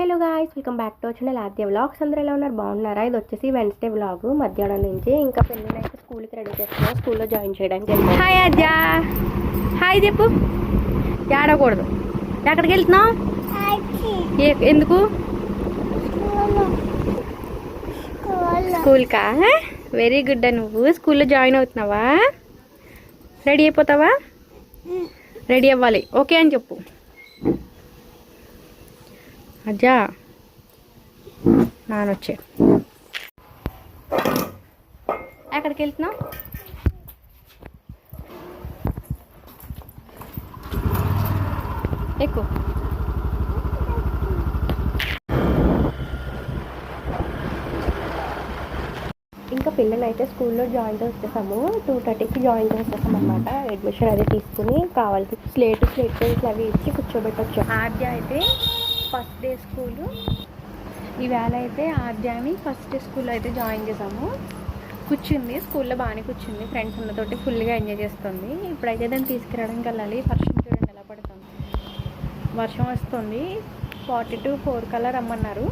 Hello guys welcome back to వచ్చిన Aadya vlogs అందరూ ఎలా ఉన్నారు? బాగున్నారా? ఇది వచ్చేసి వెన్స్డే వ్లాగ్ మధ్యాహ్నం నుంచి. ఇంకా పిల్లలైతే స్కూల్కి రెడీ చేస్తున్నా స్కూల్లో జాయిన్ చేయడానికి హాయ్ అజ్జా హాయ్ చెప్పు. ఏడకూడదు ఎక్కడికి వెళ్తున్నావు? ఎందుకు? స్కూల్కా? వెరీ గుడ్ నువ్వు. స్కూల్లో జాయిన్ అవుతున్నావా? రెడీ అయిపోతావా? రెడీ అవ్వాలి. ఓకే అని చెప్పు. అజ్జా. నానొచ్చే. ఎక్కడికి వెళ్తున్నావు ఎక్కువ. ఇంకా పిల్లలైతే స్కూల్లో జాయిన్ చేసేసాము టూ థర్టీకి జాయిన్ చేసేసాం అనమాట అడ్మిషన్ అది తీసుకుని కావాల్సి స్లేట్ స్లేట్ పెన్స్ అవి ఇచ్చి కూర్చోబెట్టొచ్చు. ఆద్య అయితే ఫస్ట్ డే స్కూలు. ఈవేళ అయితే ఆర్జామి ఫస్ట్ డే స్కూల్లో అయితే జాయిన్ చేసాము. కూర్చుంది స్కూల్లో బాగానే కూర్చుంది. ఫ్రెండ్స్ ఉన్నతోటి ఫుల్గా ఎంజాయ్ చేస్తుంది. ఇప్పుడైతే దాన్ని తీసుకురావడానికి వెళ్ళాలి. వర్షం చూడండి ఎలా పడుతుంది. వర్షం వస్తుంది. ఫార్టీ టు ఫోర్ కల్లా రమ్మన్నారు.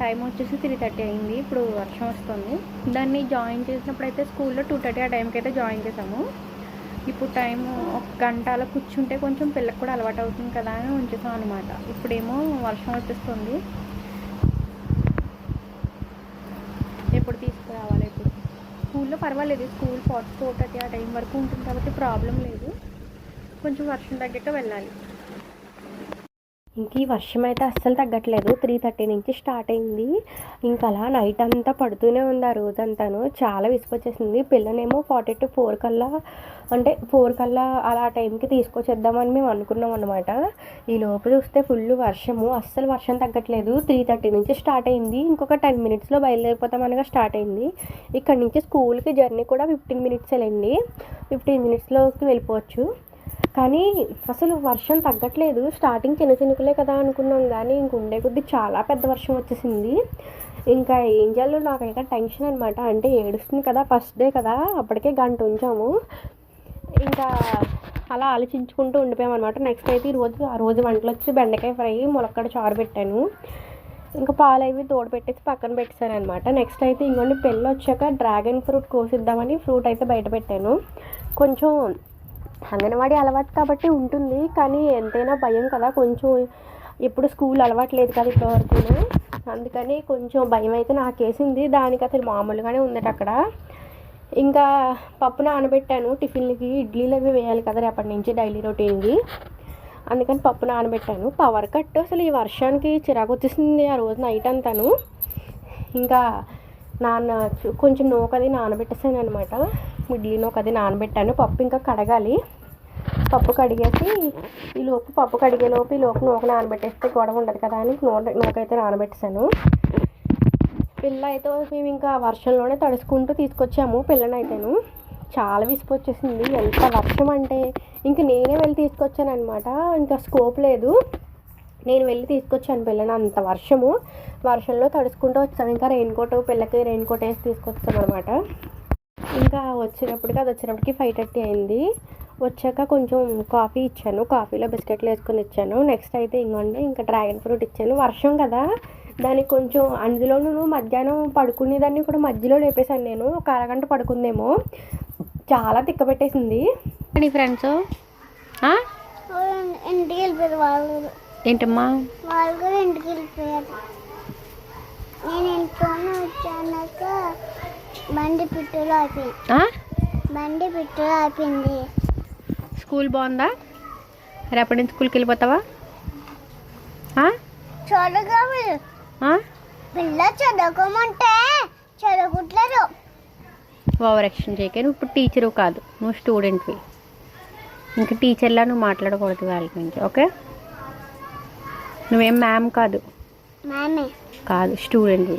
టైం వచ్చేసి త్రీ థర్టీ అయింది. ఇప్పుడు వర్షం వస్తుంది. దాన్ని జాయిన్ చేసినప్పుడు అయితే స్కూల్లో టూ థర్టీ ఆ టైంకి అయితే జాయిన్ చేసాము. ఇప్పుడు టైం ఒక గంట అలా కూర్చుంటే కొంచెం పిల్లకి కూడా అలవాటు అవుతుంది కదా అని ఉంచుతాం అనమాట ఇప్పుడేమో వర్షం వచ్చేస్తుంది. ఎప్పుడు తీసుకురావాలి ఇప్పుడు స్కూల్లో పర్వాలేదు. స్కూల్ ఫార్టీ ఫోర్ థర్టీ ఆ టైం వరకు ఉంటుంది కాబట్టి ప్రాబ్లం లేదు. కొంచెం వర్షం తగ్గాక వెళ్ళాలి. ఇంక ఈ వర్షం అయితే అస్సలు తగ్గట్లేదు. త్రీ థర్టీ నుంచి స్టార్ట్ అయింది. ఇంకా అలా నైట్ అంతా పడుతూనే ఉంది ఆ రోజంతాను. చాలా విసుకొచ్చేసింది పిల్లనేమో ఫార్టీ టు ఫోర్ కల్లా అంటే ఫోర్ కల్లా అలా టైంకి తీసుకొచ్చేద్దామని మేము అనుకున్నాం అనమాట ఈ లోపు చూస్తే ఫుల్ వర్షము. అస్సలు వర్షం తగ్గట్లేదు. త్రీ థర్టీ నుంచి స్టార్ట్ అయింది. ఇంకొక టెన్ మినిట్స్లో బయలుదేరిపోతాం అనగా స్టార్ట్ అయింది. ఇక్కడ నుంచి స్కూల్కి జర్నీ కూడా ఫిఫ్టీన్ మినిట్స్ వెళ్ళండి ఫిఫ్టీన్ మినిట్స్లోకి వెళ్ళిపోవచ్చు. కానీ అసలు వర్షం తగ్గట్లేదు. స్టార్టింగ్ చిన్న చినుకులే కదా అనుకున్నాం. కానీ ఇంక ఉండే కొద్ది చాలా పెద్ద వర్షం వచ్చేసింది. ఇంకా ఏం చేయాలో నాకైతే టెన్షన్ అనమాట అంటే ఏడుస్తుంది కదా ఫస్ట్ డే కదా. అప్పటికే గంట ఉంచాము. ఇంకా అలా ఆలోచించుకుంటూ ఉండిపోయామన్నమాట అనమాట నెక్స్ట్ అయితే ఈరోజు ఆ రోజు వంటలు వచ్చి బెండకాయ ఫ్రై ములక్కడ చారు పెట్టాను. ఇంకా పాలు అవి తోడు పెట్టేసి పక్కన పెట్టేశాను అనమాట నెక్స్ట్ అయితే ఇంకోండి పెళ్ళి వచ్చాక డ్రాగన్ ఫ్రూట్ కోసిద్దామని ఫ్రూట్ అయితే బయట పెట్టాను. కొంచెం అంగన్వాడీ అలవాటు కాబట్టి ఉంటుంది కానీ ఎంతైనా భయం కదా. కొంచెం ఎప్పుడు స్కూల్ అలవాటు లేదు కదా ఇప్పటివరకు అందుకని కొంచెం భయం అయితే నాకేసింది. దానికి అసలు మామూలుగానే ఉందట అక్కడ. ఇంకా పప్పు నానబెట్టాను. టిఫిన్లకి ఇడ్లీలు అవి వేయాలి కదా రేపటి నుంచి డైలీ రొటీన్కి. అందుకని పప్పు నానబెట్టాను. పవర్ కట్ అసలు ఈ వర్షానికి చిరాకు వచ్చేసింది ఆ రోజు నైట్ అంతాను. ఇంకా నాన్న కొంచెం నూకది నానబెట్టేసాను అనమాట ఇడ్లీ అది నానబెట్టాను. పప్పు ఇంకా కడగాలి. పప్పు కడిగేసి ఈ లోపు పప్పు కడిగే లోపు ఈ లోపు నూక నానబెట్టేస్తే గొడవ ఉండదు కదా అని నూనె నూకైతే నానబెట్టేసాను పిల్ల అయితే మేము ఇంకా వర్షంలోనే తడుచుకుంటూ తీసుకొచ్చాము పిల్లనైతేను. చాలా విసుపు వచ్చేసింది ఎంత వర్షం అంటే ఇంక నేనే వెళ్ళి తీసుకొచ్చాను అనమాట ఇంకా స్కోప్ లేదు. నేను వెళ్ళి తీసుకొచ్చాను పిల్లని అంత వర్షము. వర్షంలో తడుచుకుంటూ వచ్చాను ఇంకా రెయిన్ కోట్ పిల్లకి రెయిన్ కోట్ వేసి తీసుకొచ్చాను అనమాట ఇంకా వచ్చినప్పటికి అది వచ్చినప్పటికి ఫైవ్ థర్టీ అయింది. వచ్చాక కొంచెం కాఫీ ఇచ్చాను. కాఫీలో బిస్కెట్లు వేసుకొని ఇచ్చాను నెక్స్ట్ అయితే ఇంకోండి ఇంకా డ్రాగన్ ఫ్రూట్ ఇచ్చాను. వర్షం కదా దానికి కొంచెం అందులోనూ మధ్యాహ్నం పడుకునేదాన్ని కూడా మధ్యలో లేపేశాను నేను. ఒక అరగంట పడుకుందేమో. చాలా తిక్కబెట్టేసింది నీ ఫ్రెండ్స్ ఇంటికి వెళ్ళిపోయారు వాళ్ళు. కూడా. ఏంటమ్మా? వాళ్ళు కూడా ఇంటికి వెళ్ళిపోయారు నేను ఇంట్లోనే వచ్చాక బండి పిట్టులో? బండి పిట్టులో అయిపోయింది స్కూల్ బాగుందా? రేపటి నుంచి స్కూల్కి వెళ్ళిపోతావా? ఆ? పిల్ల చదువుకోమంటే చదువుకుంటలేదు ఓవర్ యాక్షన్ చేయకే నువ్వు ఇప్పుడు టీచరు కాదు నువ్వు స్టూడెంట్వి ఇంకా టీచర్లా నువ్వు మాట్లాడకూడదు వాళ్ళ గురించి ఓకే? నువ్వేం మ్యామ్ కాదు. కాదు స్టూడెంట్వి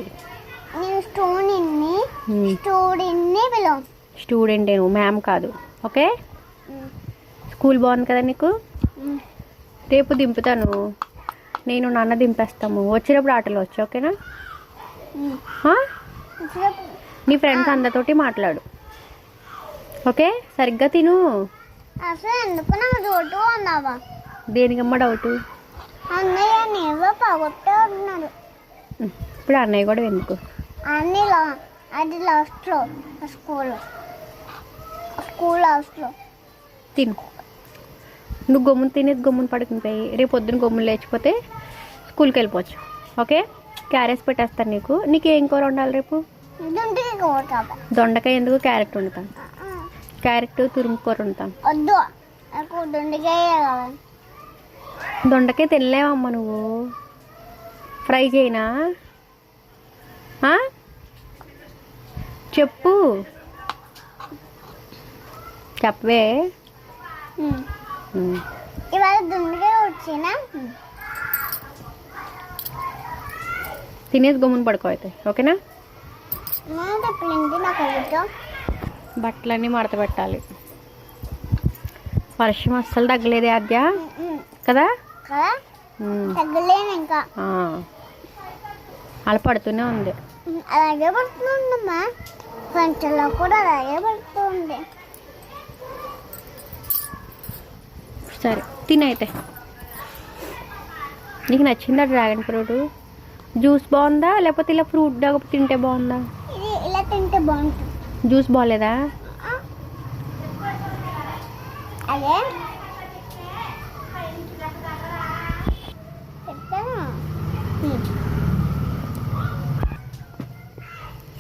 స్టూడెంటే నువ్వు మ్యామ్ కాదు. ఓకే? స్కూల్ బాగుంది కదా నీకు? రేపు దింపుతాను నేను నాన్న దింపేస్తాము. వచ్చినప్పుడు ఆటలో వచ్చు ఓకేనా? నీ ఫ్రెండ్స్ అందరితోటి మాట్లాడు. ఓకే? సరిగ్గా తిను. అసలు ఎందుకు నాకు రోడ్డు ఉన్నావా దేనికమ్మ డౌట్? అన్నయ్య పగొట్టావు ఆడుకుంటున్నాడు ఇప్పుడు అన్నయ్య కూడా ఎందుకు? అన్ని అది లాస్ట్లో స్కూల్. స్కూల్ లాస్ట్లో తిను నువ్వు గమ్మున తినేది గమ్మున పడుకుని పోయి రేపు పొద్దున్న గమ్మున లేచిపోతే స్కూల్కి వెళ్ళిపోవచ్చు. ఓకే? క్యారెట్స్ పెట్టేస్తాను నీకు. నీకు ఏం కూర వండాలి రేపు? దొండకాయ ఎందుకు? క్యారెట్ వండుతాను. క్యారెట్ తురుము కూర వండుతాను. దుండికాయ తినలేవమ్మా నువ్వు. ఫ్రై చేయనా? చెప్పు. చెప్పవే. ఇవాళ వచ్చినా? తినేసి గమ్మున పడుకో అయితే ఓకేనా? బట్టలన్నీ మడత పెట్టాలి. వర్షం అస్సలు తగ్గలేదే ఆద్య. కదా. అలా పడుతూనే ఉంది. అలాగే పడుతుందమ్మా పంచలో కూడా పడుతుంది సరే తినైతే నీకు నచ్చిందా డ్రాగన్ ఫ్రూట్? జ్యూస్ బాగుందా? లేకపోతే ఇలా ఫ్రూట్ డగ తింటే బాగుందా? ఇలా తింటే బాగుంటుంది. జ్యూస్ బాగాలేదా. అదే.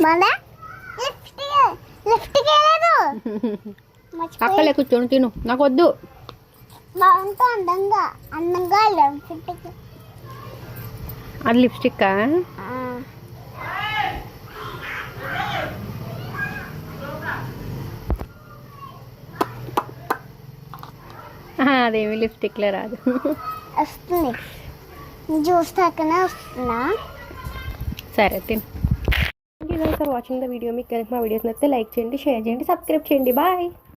బాగుందా? లిఫ్ట్ అక్కలే కూర్చొని తిను. నాకు వద్దు బాగుంటా అందంగా అందంగా లిఫ్ట్కి అది లిప్స్టిక్ అదేమి లిప్స్టిక్లో రాదు. వస్తుంది. జ్యూస్ తాకనే వస్తుందా? సరే తిను. Thank you for watching the video మీకు కనుక మా వీడియోస్ నచ్చితే లైక్ చేయండి షేర్ చేయండి సబ్స్క్రైబ్ చేయండి. బాయ్